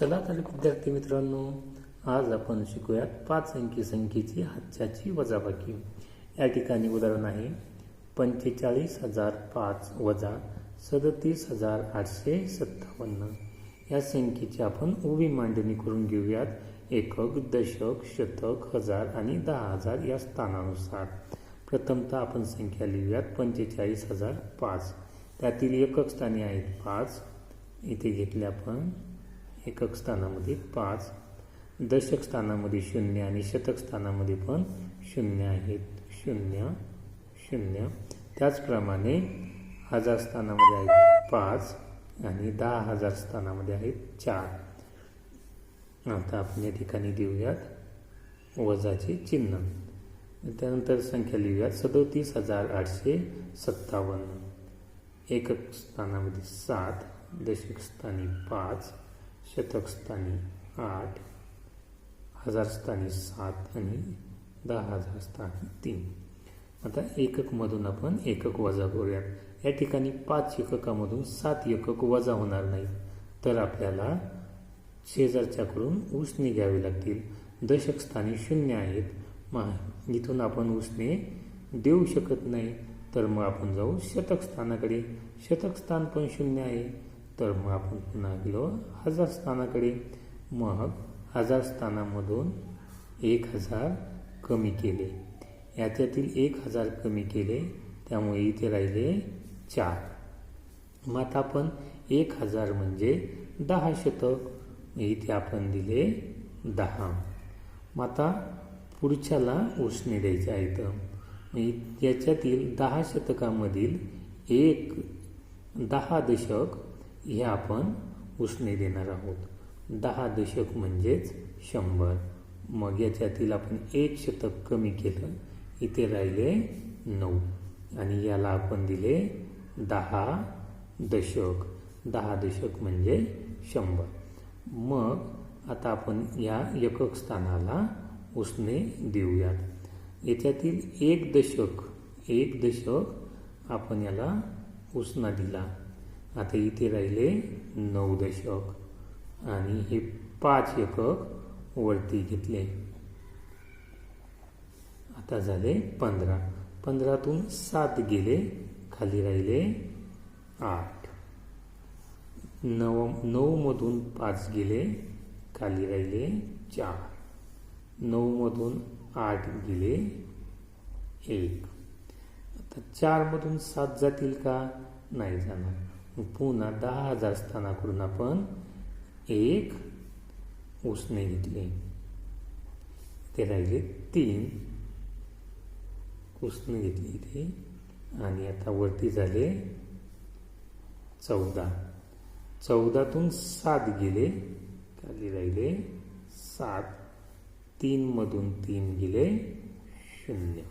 चला तर विद्यार्थी मित्रांनो आज आपण शिकूयात पाच अंकी संख्येची हातच्याची वजाबाकी. या ठिकाणी उदाहरण आहे पंचेचाळीस हजार पाच वजा सदतीस हजार आठशे सत्तावन्न. या संख्येची आपण उभी मांडणी करून घेऊयात. एकक दशक शतक हजार आणि दहा हजार या स्थानानुसार. प्रथमतः आपण संख्या लिहूयात पंचेचाळीस हजार पाच. त्यातील एकक स्थानी आहेत पाच. इथे घेतले आपण एकक स्थानामध्ये पाच दशक स्थानामध्ये शून्य आणि शतक स्थानामध्ये पण शून्य आहेत. शून्य शून्य. त्याचप्रमाणे हजार स्थानामध्ये आहेत पाच आणि दहा हजार स्थानामध्ये आहेत चार. आता आपण या ठिकाणी देऊयात वजाचे चिन्ह. त्यानंतर संख्या लिहूयात सदोतीस हजार आठशे सत्तावन्न. एकक स्थानामध्ये सात दशक स्थानी पाच शतकस्थानी आठ हजार स्थानी सात आणि दहा हजार स्थानी तीन. आता एककमधून आपण एकक वजा करूयात. या ठिकाणी पाच एककामधून सात एकक वजा होणार नाही तर आपल्याला शेजारच्याकडून उसने घ्यावे लागतील. दशकस्थानी शून्य आहेत. मग इथून आपण उसने देऊ शकत नाही. तर मग आपण जाऊ शतकस्थानाकडे शतकस्थान शतक स्थान पण शून्य आहे. तर मग आपण पुन्हा गेलो हजार स्थानाकडे. मग हजार स्थानामधून एक हजार कमी केले. याच्यातील एक हजार कमी केले त्यामुळे इथे राहिले चार. मग आता आपण एक हजार म्हणजे दहा शतक. इथे आपण दिले दहा. मग आता पुढच्याला उष्णे द्यायचे आहेत. याच्यातील दहा शतकामधील एक दहा दशक हे आपण उसने देणार आहोत. दहा दशक म्हणजेच शंभर. मग याच्यातील आपण एक शतक कमी केलं इथे राहिले नऊ. आणि याला आपण दिले दहा दशक. दहा दशक म्हणजे शंभर. मग आता आपण या एकक स्थानाला उसने देऊयात. याच्यातील एक दशक एक दशक आपण याला उसना दिला. आता इथे राहिले नऊ दशक. आणि हे पाच एकक वरती घेतले. आता झाले पंधरा. पंधरातून सात गेले खाली राहिले आठ. नऊ नऊमधून पाच गेले खाली राहिले चार. नऊमधून आठ गेले एक. आता चारमधून सात जातील का? नाही जाणार. पुन्हा दहा हजार स्थानाकडून आपण एक उसने घेतले ते राहिले तीन उसने घेतली इथे आणि आता वरती झाले चौदा चौदातून सात गेले खाली राहिले सात तीनमधून तीन गेले शून्य